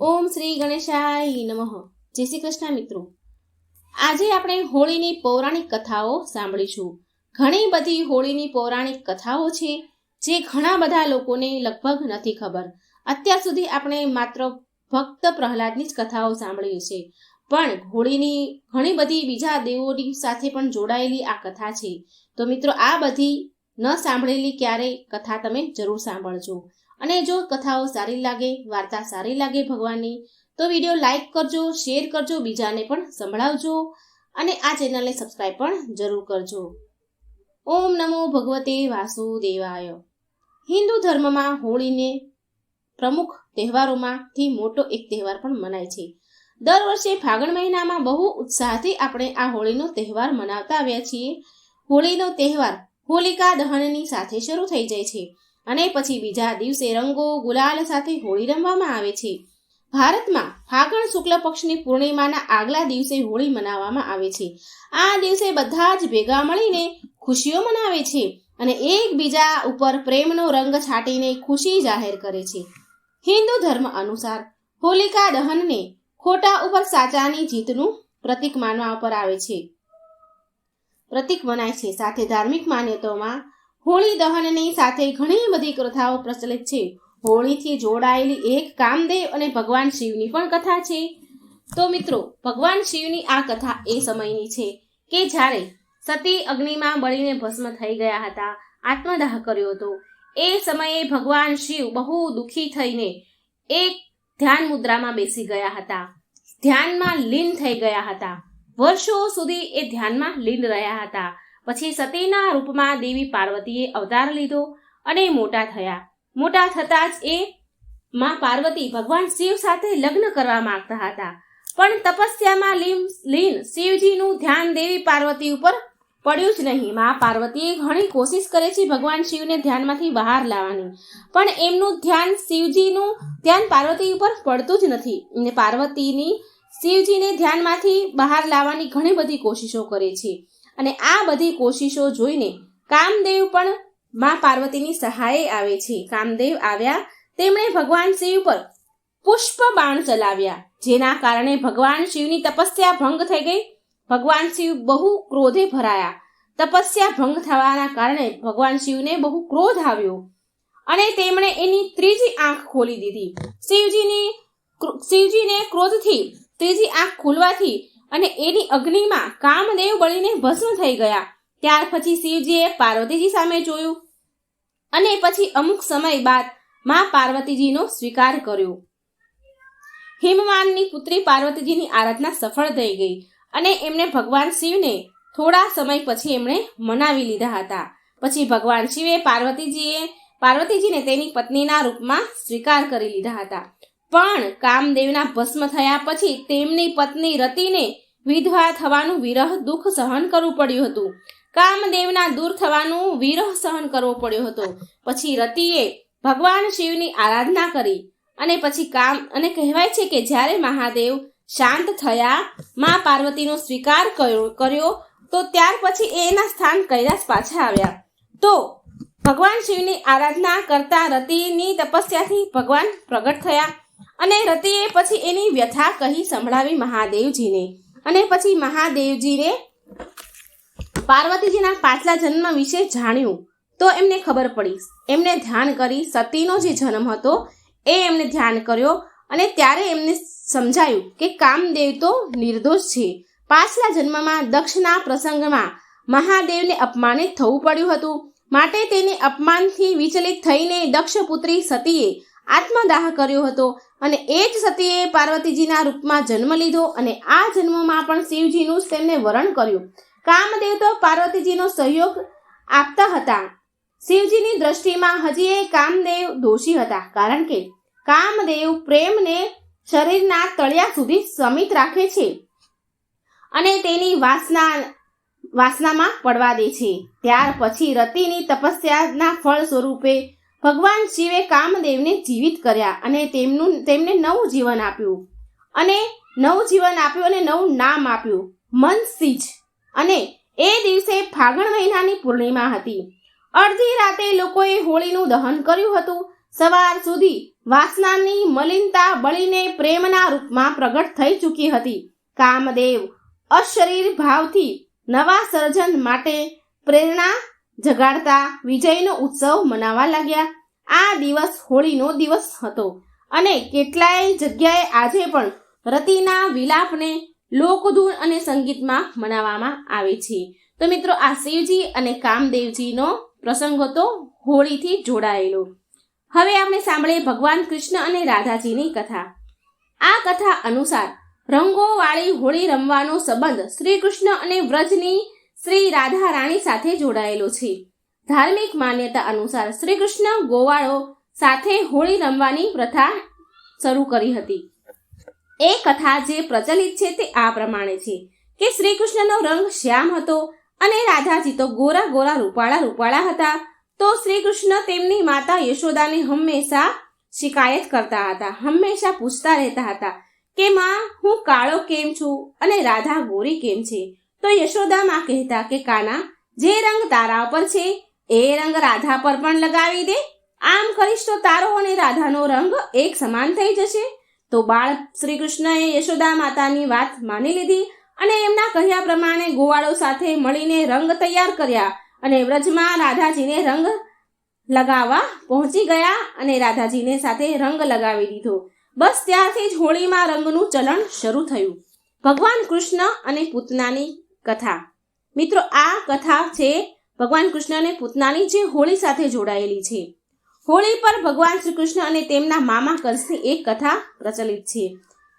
ઓમ શ્રી ગણેશાય નમઃ. જય શ્રી કૃષ્ણ મિત્રો. આજે આપણે હોળીની પૌરાણિક કથાઓ સાંભળીશું. ઘણી બધી હોળીની પૌરાણિક કથાઓ છે, જે ઘણા બધા લોકોને લગભગ નથી ખબર. અત્યાર સુધી આપણે માત્ર ભક્ત પ્રહલાદની જ કથાઓ સાંભળી છે પણ હોળીની ઘણી બધી બીજા દેવોની સાથે પણ જોડાયેલી આ કથા છે. તો મિત્રો, આ બધી ન સાંભળેલી ક્યારેય કથા તમે જરૂર સાંભળજો. અને જો કથાઓ સારી લાગે, વાર્તા સારી લાગે ભગવાનની, તો વીડિયો લાઇક કરજો, શેર કરજો, બીજાને પણ સંભળાવજો અને આ ચેનલને સબસ્ક્રાઈબ પણ જરૂર કરજો. ઓમ નમો ભગવતે વાસુદેવાય. હિન્દુ ધર્મમાં હોળીને પ્રમુખ તહેવારોમાંથી મોટો એક તહેવાર પણ મનાય છે. દર વર્ષે ફાગણ મહિનામાં બહુ ઉત્સાહથી આપણે આ હોળીનો તહેવાર મનાવતા આવ્યા છીએ. હોળીનો તહેવાર હોલિકા દહનની સાથે શરૂ થઈ જાય છે. અને પછી બીજા દિવસે રંગો ગુલાલ સાથે હોળી રમવામાં આવે છે. ભારતમાં ફાગણ શુક્લ પક્ષની પૂર્ણિમાના આગલા દિવસે હોળી મનાવવામાં આવે છે. આ દિવસે બધા જ ભેગા મળીને ખુશીઓ મનાવે છે અને એકબીજા ઉપર પ્રેમનો રંગ છાંટીને ખુશી જાહેર કરે છે. હિન્દુ ધર્મ અનુસાર હોલિકા દહનને ખોટા ઉપર સાચાની જીતનું પ્રતીક માનવા ઉપર આવે છે. પ્રતીક મનાય છે. સાથે ધાર્મિક માન્યતાઓમાં હોળી દહનની સાથે ઘણી બધી કથાઓ પ્રચલિત છે. હોળીથી જોડાયેલી એક કામદેવ અને ભગવાન શિવની પણ કથા છે. તો મિત્રો, ભગવાન શિવની આ કથા એ સમયની છે કે જ્યારે સતી અગ્નિમાં બળીને ભસ્મ થઈ ગયા હતા, આત્મદાહ કર્યો હતો. એ સમયે ભગવાન શિવ બહુ દુઃખી થઈને એક ધ્યાન મુદ્રામાં બેસી ગયા હતા. ધ્યાનમાં લીન થઈ ગયા હતા. વર્ષો સુધી એ ધ્યાનમાં લીન રહ્યા હતા. પછી સતીના રૂપમાં દેવી પાર્વતીએ અવતાર લીધો અને મોટા થયા. મોટા થતાં જ એ માં પાર્વતી ભગવાન શિવ સાથે લગ્ન કરવા માંગતા હતા. પણ તપસ્યામાં લીન લીન શિવજીનું ધ્યાન દેવી પાર્વતી ઉપર પડ્યું જ નહીં. મા પાર્વતીએ ઘણી કોશિશ કરે છે ભગવાન શિવને ધ્યાનમાંથી બહાર લાવવાની. પણ એમનું ધ્યાન શિવજીનું ધ્યાન પાર્વતી ઉપર પડતું જ નથી. અને પાર્વતીની શિવજીને ધ્યાનમાંથી બહાર લાવવાની ઘણી બધી કોશિશો કરે છે. અને આ બધી કોશિશો જોઈને કામદેવ પણ માં પાર્વતીની સહાયે આવે છે. કામદેવ આવ્યા, તેમણે ભગવાન શિવ પર પુષ્પ બાણ ચલાવ્યા. જેના કારણે ભગવાન શિવની તપસ્યા ભંગ થઈ ગઈ. ભગવાન શિવ બહુ ક્રોધે ભરાયા. તપસ્યા ભંગ થવાના કારણે ભગવાન શિવને બહુ ક્રોધ આવ્યો અને તેમણે એની ત્રીજી આંખ ખોલી દીધી. શિવજીની શિવજીને ક્રોધથી ત્રીજી આંખ ખોલવાથી અને એની અગ્નિમાં કામદેવ બળીને ભસ્મ થઈ ગયા. ત્યાર પછી શિવજીએ પાર્વતીજી સામે જોયું અને પછી અમુક સમય બાદમાં પાર્વતીજીનો સ્વીકાર કર્યો. હિમવાનની પુત્રી પાર્વતીજીની આરાધના સફળ થઈ ગઈ અને એમને ભગવાન શિવને થોડા સમય પછી એમણે મનાવી લીધા હતા. પછી ભગવાન શિવે પાર્વતીજીએ પાર્વતીજીને તેની પત્નીના રૂપમાં સ્વીકાર કરી લીધા હતા. પણ કામદેવના ભસ્મ થયા પછી તેમની પત્ની રતિને વિધવા થવાનું વિરહ દુઃખ સહન કરવું પડ્યું હતું. કામદેવના દૂર થવાનું વિરહ સહન કરવો પડ્યો હતો. પછી રતિએ ભગવાન શિવની આરાધના કરી અને પછી કામ, અને કહેવાય છે કે જ્યારે મહાદેવ શાંત થયા, માં પાર્વતીનો સ્વીકાર કર્યો તો ત્યાર પછી એના સ્થાન કૈલાસ પાછા આવ્યા. તો ભગવાન શિવની આરાધના કરતા રતિની તપસ્યાથી ભગવાન પ્રગટ થયા. અને રતિએ પછી એની વ્યથા કહી સંભળાવી મહાદેવજીને. અને પછી મહાદેવજીને પાર્વતીજીના પાછલા જન્મ વિશે જાણ્યું. તો એમને ખબર પડી. એમને ધ્યાન કરી સતીનો જે જન્મ હતો, એ એમને ધ્યાન કર્યો અને ત્યારે એમને સમજાયું કે કામદેવ તો નિર્દોષ છે. પાછલા જન્મમાં દક્ષના પ્રસંગમાં મહાદેવને અપમાનિત થવું પડ્યું હતું. માટે તેને અપમાનથી વિચલિત થઈને દક્ષપુત્રી સતીએ આત્મદાહ કર્યો હતો અને એ જ સતીએ પાર્વતીજીના રૂપમાં જન્મ લીધો અને આ જન્મમાં પણ શિવજીનું તેમને વરણ કર્યું. કામદેવ તો પાર્વતીજીનો સહયોગ આપતા હતા. શિવજીની દ્રષ્ટિમાં હજી એ કામદેવ દોષી હતા, કારણ કે કામદેવ પ્રેમને શરીરના તળિયા સુધી સમિત રાખે છે અને તેની વાસના, વાસનામાં પડવા દે છે. ત્યાર પછી રતિની તપસ્યાના ફળ સ્વરૂપે ભગવાન શિવે કામદેવને જીવિત કર્યા અને તેમનું, તેમને નવું જીવન આપ્યું. અને નવું જીવન આપ્યું અને નવું નામ આપ્યું. મનસીજ અને એ દિવસે ફાગણ મહિનાની પૂર્ણિમા હતી. અડધી રાતે લોકોએ હોળીનું દહન કર્યું હતું. સવાર સુધી વાસનાની મલિનતા બળીને પ્રેમના રૂપમાં પ્રગટ થઈ ચૂકી હતી. કામદેવ અશરીર ભાવથી નવા સર્જન માટે પ્રેરણા જગાડતા વિજયનો ઉત્સવ મનાવવા લાગ્યા. આ દિવસ હોળીનો દિવસ હતો અને કેટલાય જગ્યાએ આજે પણ રતિના વિલાપને લોકધૂન અને સંગીતમાં મનાવવામાં આવે છે. તો મિત્રો, આ શિવજી અને કામદેવજીનો પ્રસંગ હતો હોળીથી જોડાયેલો. હવે આપણે સાંભળીએ ભગવાન કૃષ્ણ અને રાધાજીની કથા. આ કથા અનુસાર રંગોવાળી હોળી રમવાનો સંબંધ શ્રી કૃષ્ણ અને વ્રજની શ્રી રાધા રાણી સાથે જોડાયેલો છે. ધાર્મિક માન્યતા અનુસાર શ્રી કૃષ્ણ ગોવાળો સાથે હોળી રમવાની પ્રથા શરૂ કરી હતી. એ કથા જે પ્રચલિત છે તે આ પ્રમાણે છે કે શ્રી કૃષ્ણનો રંગ શ્યામ હતો અને રાધાજી તો ગોરા ગોરા રૂપાળા રૂપાળા હતા. તો શ્રી કૃષ્ણ તેમની માતા યશોદાને હંમેશા શિકાયત કરતા હતા, હંમેશા પૂછતા રહેતા હતા કે, માં, હું કાળો કેમ છું અને રાધા ગોરી કેમ છે? તો યશોદા માં કહેતા કે, કાના, જે રંગ તારા પર છે, એ રંગ રાધા પર પણ લગાવી દે. આમ કરીશ તો તારો અને રાધાનો રંગ એક સમાન થઈ જશે. તો બાળ શ્રી કૃષ્ણએ યશોદા માતાની વાત માની લીધી અને એમના કહ્યા પ્રમાણે ગોવાળો સાથે મળીને રંગ તૈયાર કર્યા અને વ્રજમાં રાધાજીને રંગ લગાવવા પહોંચી ગયા અને રાધાજીને સાથે રંગ લગાવી દીધો. બસ ત્યારથી જ હોળીમાં રંગનું ચલણ શરૂ થયું. ભગવાન કૃષ્ણ અને પૂતનાની કથા. મિત્રો, આ કથા છે ભગવાન કૃષ્ણ અને પૂતનાની જે હોળી સાથે જોડાયેલી છે. હોળી પર ભગવાન શ્રી કૃષ્ણ અને તેમના મામા કંસની એક કથા પ્રચલિત છે.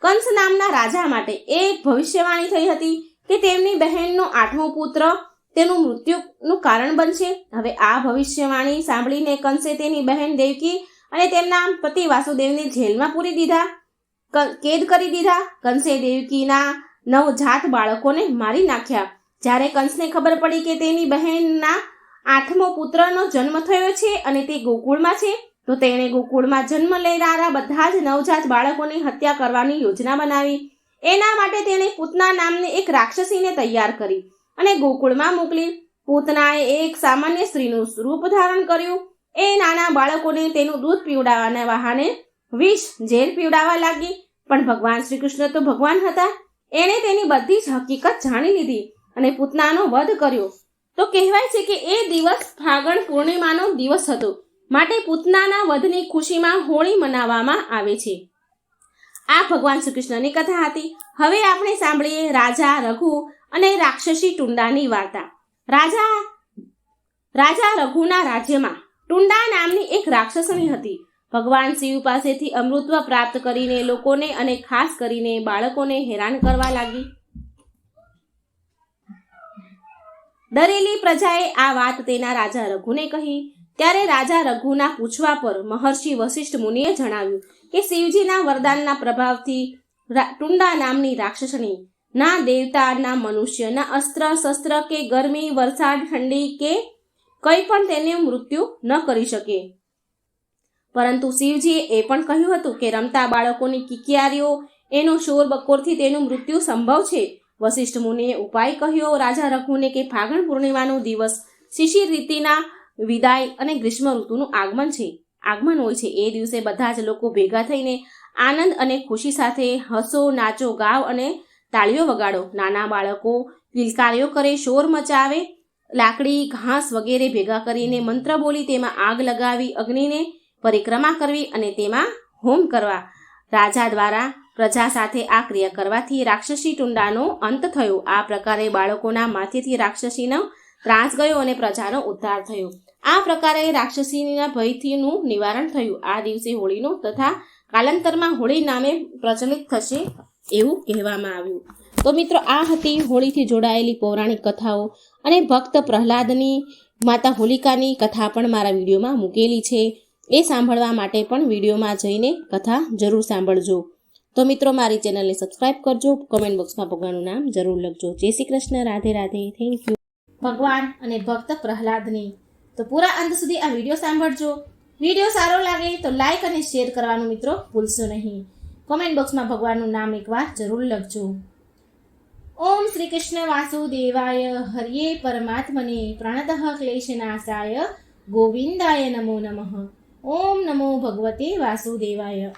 કંસ નામના રાજા માટે એક ભવિષ્યવાણી થઈ હતી કે તેમની બહેનનો આઠમો પુત્ર તેનું મૃત્યુનું કારણ બનશે. હવે આ ભવિષ્યવાણી સાંભળીને કંસે તેની બહેન દેવકી અને તેમના પતિ વાસુદેવને જેલમાં પૂરી દીધા કેદ કરી દીધા. કંસે દેવકીના નવજાત બાળકોને મારી નાખ્યા. જ્યારે કંસને ખબર પડી કે તેની બહેનના આઠમો પુત્રનો જન્મ થયો છે અને તે ગોકુળમાં છે, તો તેણે ગોકુળમાં જન્મ લેનારા બધા જ નવજાત બાળકોની હત્યા કરવાની યોજના બનાવી. એના માટે તેણે પૂતના નામની એક રાક્ષસીને તૈયાર કરી અને ગોકુળમાં મોકલી. પૂતનાએ એક સામાન્ય સ્ત્રીનું રૂપ ધારણ કર્યું. એ નાના બાળકોને તેનું દૂધ પીવડાવવાના બહાને વિષ ઝેર પીવડાવવા લાગી. પણ ભગવાન શ્રી કૃષ્ણ તો ભગવાન હતા. એણે તેની બધી જ હકીકત જાણી લીધી અને પૂતનાનો વધ કર્યો. તો કહેવાય છે કે એ દિવસ ફાગણ પૂર્ણિમાનો દિવસ હતો. માટે પૂતનાના વધની ખુશીમાં હોળી મનાવવામાં આવે છે. આ ભગવાન શ્રી કૃષ્ણની કથા હતી. હવે આપણે સાંભળીએ રાજા રઘુ અને રાક્ષસી ટુંડાની વાર્તા. રાજા રાજા રઘુના રાજ્યમાં ટુંડા નામની એક રાક્ષસણી હતી. ભગવાન શિવ પાસેથી અમૃતત્વ પ્રાપ્ત કરીને લોકોને અને ખાસ કરીને બાળકોને હેરાન કરવા લાગી. ડરેલી પ્રજાએ આ વાત તેના રાજા રઘુને કહી. ત્યારે રાજા રઘુના પૂછવા પર મહર્ષિ વશિષ્ઠ મુનિએ જણાવ્યું કે શિવજીના વરદાનના પ્રભાવથી ટુંડા નામની રાક્ષસણી ના દેવતા ના મનુષ્ય, ના અસ્ત્ર શસ્ત્ર કે ગરમી, વરસાદ, ઠંડી કે કંઈ પણ તેને મૃત્યુ ન કરી શકે. પરંતુ શિવજીએ એ પણ કહ્યું હતું કે રમતા બાળકોની કિકિયારીઓ, એનો શોર બકોરથી તેનું મૃત્યુ સંભવ છે. વશિષ્ઠ મુનિએ ઉપાય કહ્યો, રાજા રઘુને કે ફાગણ પૂર્ણિમાનો દિવસ શિશિર રીતિના વિદાય અને ગ્રીષ્મ ઋતુનું આગમન છે. આગમન હોય છે. એ દિવસે બધા જ લોકો ભેગા થઈને આનંદ અને ખુશી સાથે હસો, નાચો, ગાવ અને તાળીઓ વગાડો. નાના બાળકો કિલકારીઓ કરે, શોર મચાવે, લાકડી, ઘાસ વગેરે ભેગા કરીને મંત્ર બોલી તેમાં આગ લગાવી, અગ્નિને પરિક્રમા કરવી અને તેમાં હોમ કરવા. રાજા દ્વારા પ્રજા સાથે આ ક્રિયા કરવાથી રાક્ષસી ટુંડાનો અંત થયો. આ પ્રકારે બાળકોના માથેથી રાક્ષસીનો ત્રાસ ગયો અને પ્રજાનો ઉદ્ધાર થયો. આ પ્રકારે રાક્ષસીના ભયથીનું નિવારણ થયું. આ દિવસે હોળીનો તથા કાલાંતરમાં હોળી નામે પ્રચલિત થશે એવું કહેવામાં આવ્યું. તો મિત્રો, આ હતી હોળીથી જોડાયેલી પૌરાણિક કથાઓ અને ભક્ત પ્રહલાદની માતા હોલિકાની કથા પણ મારા વિડીયોમાં મૂકેલી છે. એ સાંભળવા માટે પણ વિડીયોમાં જઈને કથા જરૂર સાંભળજો. તો મિત્રો, મારી ચેનલને સબસ્ક્રાઇબ કરજો. કોમેન્ટ બોક્સમાં ભગવાનનું નામ જરૂર લખજો. જય શ્રી કૃષ્ણ. રાધે રાધે. થેન્ક યુ ભગવાન અને ભક્ત પ્રહલાદની. તો પૂરા અંત સુધી આ વીડિયો સાંભળજો. વીડિયો સારો લાગે તો લાઈક અને શેર કરવાનું મિત્રો ભૂલશો નહીં. કોમેન્ટ બોક્સમાં ભગવાનનું નામ એકવાર જરૂર લખજો. ઓમ શ્રી કૃષ્ણ વાસુદેવાય. હરિયે પરમાત્મને પ્રણતઃ ક્લેશનાશાય. ગોવિંદાય નમો નમઃ. ઓમ નમો ભગવતે વાસુદેવાય.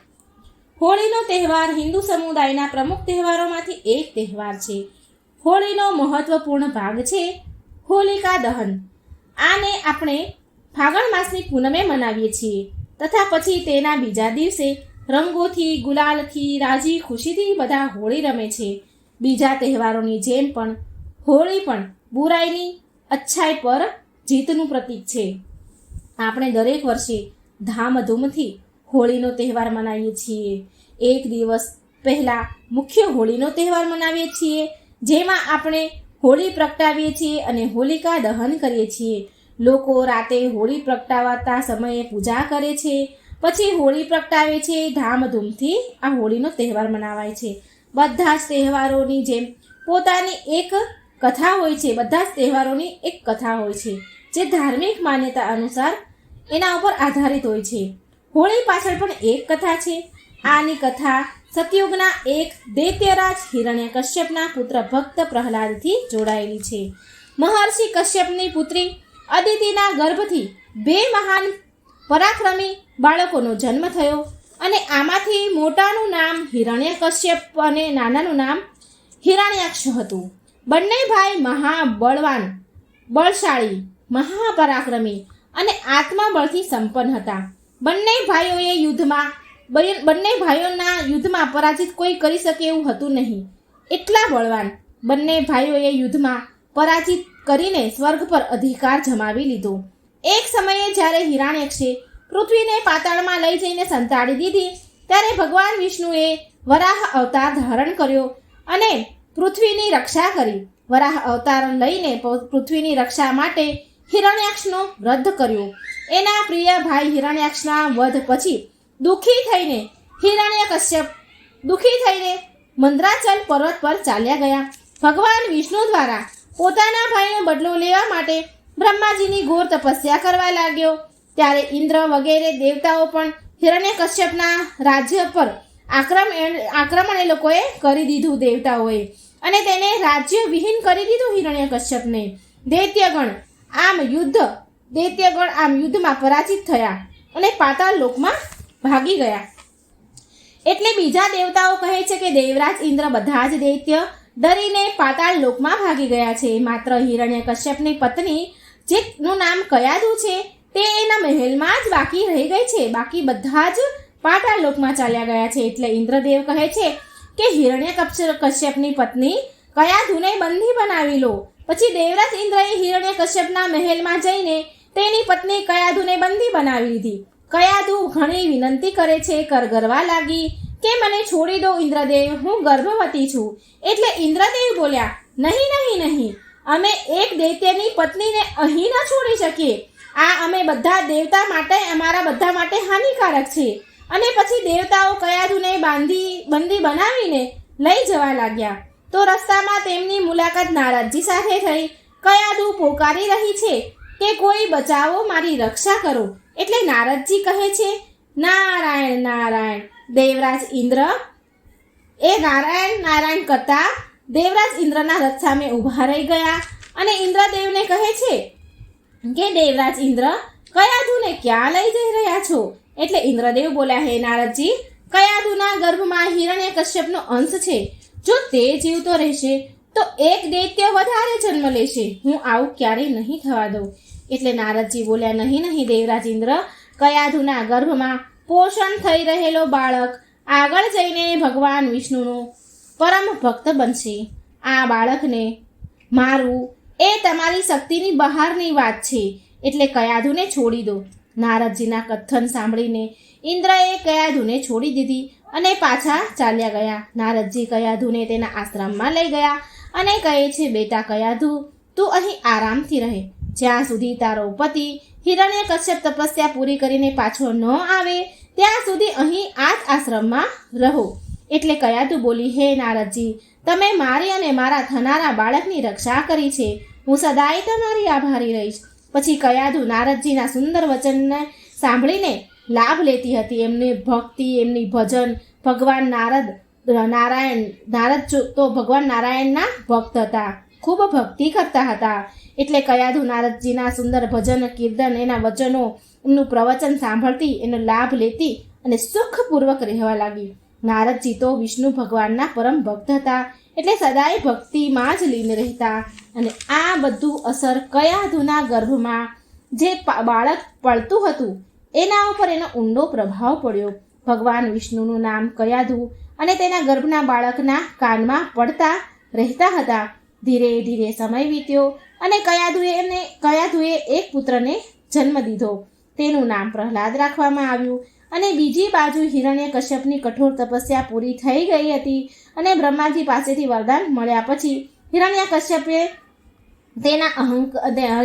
હોળીનો તહેવાર હિન્દુ સમુદાયના પ્રમુખ તહેવારોમાંથી એક તહેવાર છે. હોળીનો મહત્વપૂર્ણ ભાગ છે હોલિકા દહન. આને આપણે ફાગણ માસની પૂનમે મનાવીએ છીએ તથા પછી તેના બીજા દિવસે રંગોથી, ગુલાલથી, રાજી ખુશીથી બધા હોળી રમે છે. બીજા તહેવારોની જેમ પણ હોળી પણ બુરાઈની અચ્છાઈ પર જીતનું પ્રતીક છે. આપણે દરેક વર્ષે ધામધૂમથી હોળીનો તહેવાર મનાવીએ છીએ. એક દિવસ પહેલાં મુખ્ય હોળીનો તહેવાર મનાવીએ છીએ, જેમાં આપણે હોળી પ્રગટાવીએ છીએ અને હોલિકા દહન કરીએ છીએ. લોકો રાતે હોળી પ્રગટાવતા સમયે પૂજા કરે છે, પછી હોળી પ્રગટાવે છે, ધામધૂમથી આ હોળીનો તહેવાર મનાવાય છે. બધા જ તહેવારોની જેમ પોતાની એક કથા હોય છે, બધા જ તહેવારોની એક કથા હોય છે, જે ધાર્મિક માન્યતા અનુસાર એના ઉપર આધારિત હોય છે. હોળી પાછળ પણ એક કથા છે. આની કથા સતયુગના એક દૈત્યરાજ હિરણ્ય કશ્યપના પુત્ર ભક્ત પ્રહલાદથી જોડાયેલી છે. મહર્ષિ કશ્યપની પુત્રી અદિતિના ગર્ભથી બે મહાન પરાક્રમી બાળકોનો જન્મ થયો અને આમાંથી મોટાનું નામ હિરણ્ય કશ્યપ અને નાનાનું નામ હિરણ્યાક્ષ હતું. બંને ભાઈ મહાબળવાન, બળશાળી, મહાપરાક્રમી અને આત્મબળથી સંપન્ન હતા. બંને ભાઈઓએ યુદ્ધમાં, બંને ભાઈઓના યુદ્ધમાં પરાજિત કોઈ કરી શકે એવું હતું નહીં. એટલા બળવાન બંને ભાઈઓએ યુદ્ધમાં પરાજિત કરીને સ્વર્ગ પર અધિકાર જમાવી લીધો. એક સમયે જ્યારે હિરાણ્યક્ષે પૃથ્વીને પાતાળમાં લઈ જઈને સંતાડી દીધી, ત્યારે ભગવાન વિષ્ણુએ વરાહ અવતાર ધારણ કર્યો અને પૃથ્વીની રક્ષા કરી. વરાહ અવતાર લઈને પૃથ્વીની રક્ષા માટે હિરણ્યાક્ષનો રદ કર્યો. એના પ્રિય ભાઈ હિરણ્યાક્ષના વધ પછી દુઃખી થઈને હિરણ્યકશ્યપ દુઃખી થઈને મંદ્રાચલ પર્વત પર ચાલ્યા ગયા. ભગવાન વિષ્ણુ દ્વારા પોતાના ભાઈનો બદલો લેવા માટે બ્રહ્માજીની ઘોર તપસ્યા કરવા લાગ્યો. ત્યારે ઇન્દ્ર વગેરે દેવતાઓ પણ હિરણ્યકશ્યપના રાજ્ય પર આક્રમણ આક્રમણ એ લોકોએ કરી દીધું દેવતાઓએ. અને તેને રાજ્ય વિહીન કરી દીધું હિરણ્યકશ્યપને દૈત્યગણ આમ યુદ્ધ, દૈત્યગણ આમ યુદ્ધમાં પરાજિત થયા અને પાતાળ લોકમાં ભાગી ગયા. એટલે બીજા દેવતાઓ કહે છે કે દેવરાજ ઇન્દ્ર બધા જ દૈત્ય ડરીને પાતાળ લોકમાં ભાગી ગયા છે. માત્ર હિરણ્ય કશ્યપની પત્ની, જેનું નામ કયાદુ છે, તે એના મહેલમાં જ બાકી રહી ગઈ છે. બાકી બધા જ પાતાળ લોકમાં ચાલ્યા ગયા છે. એટલે ઇન્દ્રદેવ કહે છે કે હિરણ્ય કશ્યપની પત્ની કયાધુને બંધી બનાવી લો. પછી દેવરાજ ઇન્દ્રએ હિરણ્ય કશ્યપના મહેલમાં જઈને તેની પત્ની કયાધુને બંધી બનાવી લીધી. કયાધુ ઘણી વિનંતી કરે છે, કરગરવા લાગી કે મને છોડી દો ઇન્દ્રદેવ, હું ગર્ભવતી છું. એટલે ઇન્દ્રદેવ બોલ્યા, નહીં નહીં નહીં. અમે એક દૈત્યની પત્નીને અહીં ન છોડી શકીએ. આ અમે બધા દેવતા માટે, અમારા બધા માટે હાનિકારક છે. અને પછી દેવતાઓ કયાધુને બાંધી, બંદી બનાવીને લઈ જવા લાગ્યા. તો રસ્તામાં તેમની મુલાકાત નારદજી સાથે થઈ. કયાધુ પોકારી રહી છે? કે કોઈ બચાવો મારી રક્ષા કરો? એટલે નારદજી કહે છે, નારાયણ નારાયણ, દેવરાજ ઇન્દ્ર. એ નારાયણ નારાયણ કરતા દેવરાજ ઇન્દ્રના રથ સામે ઊભા રહી ગયા અને ઇન્દ્રદેવને કહે છે, કે દેવરાજ ઇન્દ્ર કયાધુને ક્યાં લઈ જઈ રહ્યા છો? એટલે ઇન્દ્રદેવ બોલ્યા, હે નારદજી કયાધુના ગર્ભમાં હિરણ્ય કશ્યપનો અંશ છે? જો તે જીવતો રહેશે, તો એક દૈત્ય વધારે જન્મ લેશે. હું આવું ક્યારેય નહીં થવા દઉં. એટલે નારદજી બોલ્યા, નહીં નહીં દેવરાજ ઇન્દ્ર કયાધુના ગર્ભમાં પોષણ થઈ રહેલો બાળક આગળ જઈને ભગવાન વિષ્ણુનો પરમ ભક્ત બનશે. આ બાળકને મારવું એ તમારી શક્તિની બહારની વાત છે. એટલે કયાધુને છોડી દો. નારદજીના કથન સાંભળીને ઇન્દ્રએ કયાધુને છોડી દીધી. અને પાછા ચાલ્યા ગયા. નારદજી કયાધુને તેના આશ્રમમાં લઈ ગયા અને કહે છે, બેટા કયાધુ, તું અહીં આરામથી રહે. જ્યાં સુધી તારો પતિ હિરણ્ય કશ્યપ તપસ્યા પૂરી કરીને પાછો ન આવે, ત્યાં સુધી અહીં આ જ આશ્રમમાં રહો. એટલે કયાધુ બોલી, હે નારદજી, તમે મારી અને મારા થનારા બાળકની રક્ષા કરી છે. હું સદાય તમારી આભારી રહીશ. પછી કયાધુ નારદજીના સુંદર વચનને સાંભળીને લાભ લેતી હતી. એમની ભક્તિ, એમની ભજન, ભગવાન નારદ, નારાયણ, નારદ તો ભગવાન નારાયણના ભક્ત હતા. ખૂબ ભક્તિ કરતા હતા. એટલે કયાધુ નારદજીના સુંદર ભજન, કીર્તન, એના વચનો, એમનું પ્રવચન સાંભળતી, એનો લાભ લેતી અને સુખપૂર્વક રહેવા લાગી. નારદજી તો વિષ્ણુ ભગવાનના પરમ ભક્ત હતા. એટલે સદાય ભક્તિમાં જ લીન રહેતા. અને આ બધું અસર કયાધુના ગર્ભમાં જે બાળક પડતું હતું એના ઉપર એનો ઊંડો પ્રભાવ પડ્યો. ભગવાન વિષ્ણુનું નામ કયાધું અને તેના ગર્ભના બાળકના કાનમાં પડતા રહેતા હતા. ધીરે ધીરે સમય વીત્યો અને કયાધુએ એને કયાધુએ એક પુત્રને જન્મ દીધો. તેનું નામ પ્રહલાદ રાખવામાં આવ્યું અને બીજી બાજુ હિરણ્ય કશ્યપની કઠોર તપસ્યા પૂરી થઈ ગઈ હતી અને બ્રહ્માજી પાસેથી વરદાન મળ્યા પછી હિરણ્ય કશ્યપે તેના અહંક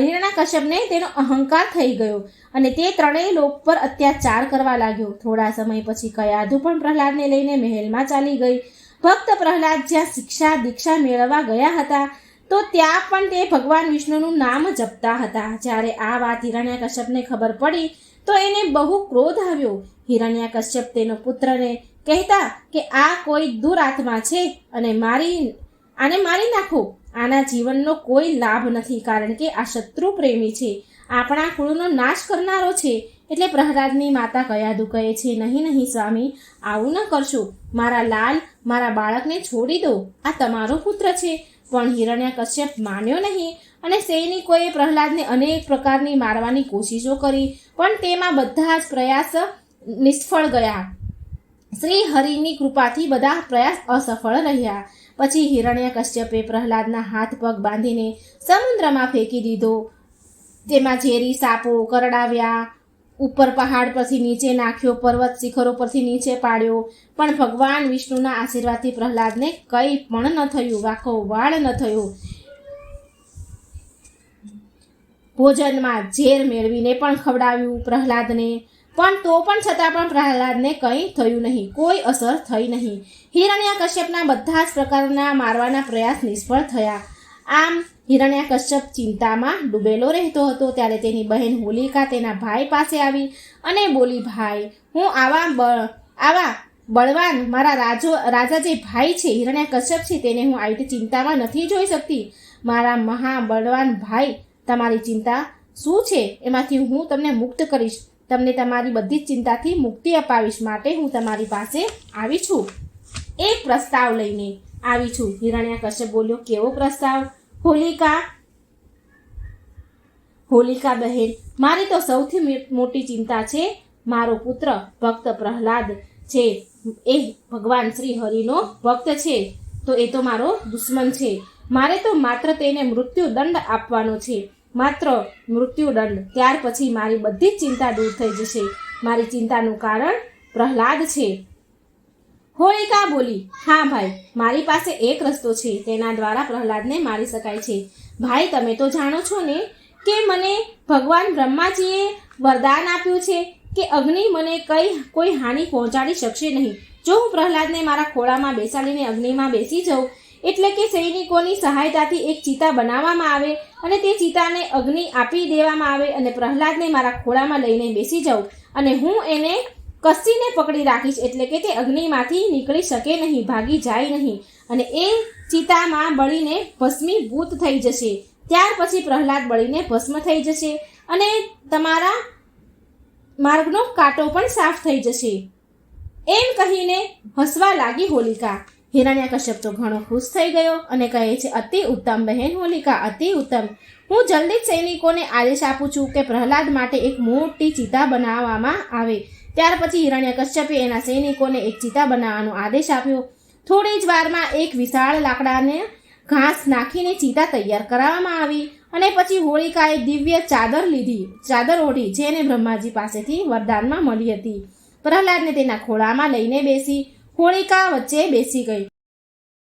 હિરણા કશ્યપને તેનો અહંકાર થઈ ગયો. અને તે ત્રણેય લોક પર અત્યાચાર કરવા લાગ્યો. થોડા સમય પછી કયાધુ પણ પ્રહલાદને લઈને મહેલમાં ચાલી ગઈ. ભક્ત પ્રહલાદ જ્યાં શિક્ષા દીક્ષા મેળવવા ગયા હતા, તો ત્યાં પણ તે ભગવાન વિષ્ણુનું નામ જપતા હતા. જ્યારે આ વાત હિરણ્યા કશ્યપને ખબર પડી, તો એને બહુ ક્રોધ આવ્યો. હિરણ્યા કશ્યપ તેનો પુત્રને કહેતા કે આ કોઈ દુરાત્મા છે અને મારી આને મારી નાખો. આના જીવનનો કોઈ લાભ નથી, કારણ કે આ શત્રુ પ્રેમી છે. આપણા કુળનો નાશ કરનારો છે. એટલે પ્રહલાદની માતા કયાદુ કહે છે, નહીં નહીં, સ્વામી, આવું ન કરશો. મારા લાલ, મારા બાળકને છોડી દો. આ તમારો પુત્ર છે. પણ હિરણ્ય કશ્યપ માન્યો નહીં અને સૈનિકોએ પ્રહલાદને અનેક પ્રકારની મારવાની કોશિશો કરી, પણ તેમાં બધા જ પ્રયાસ નિષ્ફળ ગયા. શ્રી હરિની કૃપાથી બધા પ્રયાસ અસફળ રહ્યા. પછી હિરણ્ય કશ્યપે પ્રહલાદના હાથ પગ બાંધીને સમુદ્રમાં ફેંકી દીધો. તેમાં ઝેરી સાપો કરડાવ્યા, ઉપર પહાડ પરથી નીચે નાખ્યો, પર્વત શિખરો પરથી નીચે પાડ્યો. પણ ભગવાન વિષ્ણુના આશીર્વાદથી પ્રહલાદને કંઈ પણ ન થયું, વાકો વાળ ન થયો. ભોજનમાં ઝેર મેળવીને પણ ખવડાવ્યું પ્રહલાદને. પણ તો પણ છતાં પણ પ્રહલાદને કંઈ થયું નહીં. કોઈ અસર થઈ નહીં. હિરણ્ય કશ્યપના બધા જ પ્રકારના મારવાના પ્રયાસ નિષ્ફળ થયા. આમ હિરણ્ય કશ્યપ ચિંતામાં ડૂબેલો રહેતો હતો ત્યારે તેની બહેન હોલિકા તેના ભાઈ પાસે આવી અને બોલી, ભાઈ, હું આવા આવા બળવાન મારા રાજો, રાજા જે ભાઈ છે, હિરણ્ય કશ્યપ છે, તેને હું આવી ચિંતામાં નથી જોઈ શકતી. મારા મહાબળવાન ભાઈ, તમારી ચિંતા શું છે? એમાંથી હું તમને મુક્ત કરીશ. તમને તમારી બધી જ ચિંતાથી મુક્તિ અપાવીશ માટે હું તમારી પાસે આવી છું. એક પ્રસ્તાવ લઈને આવી છું. હિરણ્યા કશ્યપ બોલ્યો, કેવો પ્રસ્તાવ? હોલિકા હોલિકા બહેન, મારી તો સૌથી મોટી ચિંતા છે, મારો પુત્ર ભક્ત પ્રહલાદ છે. એ ભગવાન શ્રી હરિનો ભક્ત છે. તો એ તો મારો દુશ્મન છે. મારે તો માત્ર તેને મૃત્યુ દંડ આપવાનો છે. માત્ર મૃત્યુદંડ ત્યાર પછી મારી બધી જ ચિંતા દૂર થઈ જશે. મારી ચિંતાનું કારણ પ્રહલાદ છે. હોળિકા બોલી? હા ભાઈ, મારી પાસે એક રસ્તો છે. તેના દ્વારા પ્રહલાદને મારી શકાય છે. ભાઈ, તમે તો જાણો છો ને કે મને ભગવાન બ્રહ્માજીએ વરદાન આપ્યું છે કે અગ્નિ મને કઈ, કોઈ હાનિ પહોંચાડી શકશે નહીં. જો હું પ્રહલાદને મારા ખોળામાં બેસાડીને અગ્નિમાં બેસી જાઉં એટલે કે સૈનિકોની સહાયતાથી એક ચિતા બનાવવામાં આવે અને તે ચિતાને અગ્નિ આપી દેવામાં આવે અને પ્રહલાદને મારા ખોળામાં લઈને બેસી જાઉં અને હું એને કસીને પકડી રાખીશ એટલે કે તે અગ્નિમાંથી નીકળી શકે નહીં, ભાગી જાય નહીં. અને એ ચિતામાં બળીને ભસ્મીભૂત થઈ જશે. ત્યાર પછી પ્રહલાદ બળીને ભસ્મ થઈ જશે અને તમારા માર્ગનો કાંટો પણ સાફ થઈ જશે. એમ કહીને હસવા લાગી હોલિકા. હિરણ્ય કશ્યપ તો ઘણો ખુશ થઈ ગયો અને કહે છે, અતિ ઉત્તમ બહેન હોલિકા, અતિ ઉત્તમ. હું જલ્દી જ સૈનિકોને આદેશ આપું છું કે પ્રહલાદ માટે એક મોટી ચિતા બનાવવામાં આવે. ત્યાર પછી હિરણ્ય કશ્યપે એના સૈનિકોને એક ચિતા બનાવવાનો આદેશ આપ્યો. થોડી જ વારમાં એક વિશાળ લાકડાને ઘાસ નાખીને ચિતા તૈયાર કરાવવામાં આવી અને પછી હોળિકાએ દિવ્ય ચાદર લીધી. ચાદર ઓઢી, જેને બ્રહ્માજી પાસેથી વરદાનમાં મળી હતી. પ્રહલાદને તેના ખોળામાં લઈને બેસી હોળિકા વચ્ચે બેસી ગઈ.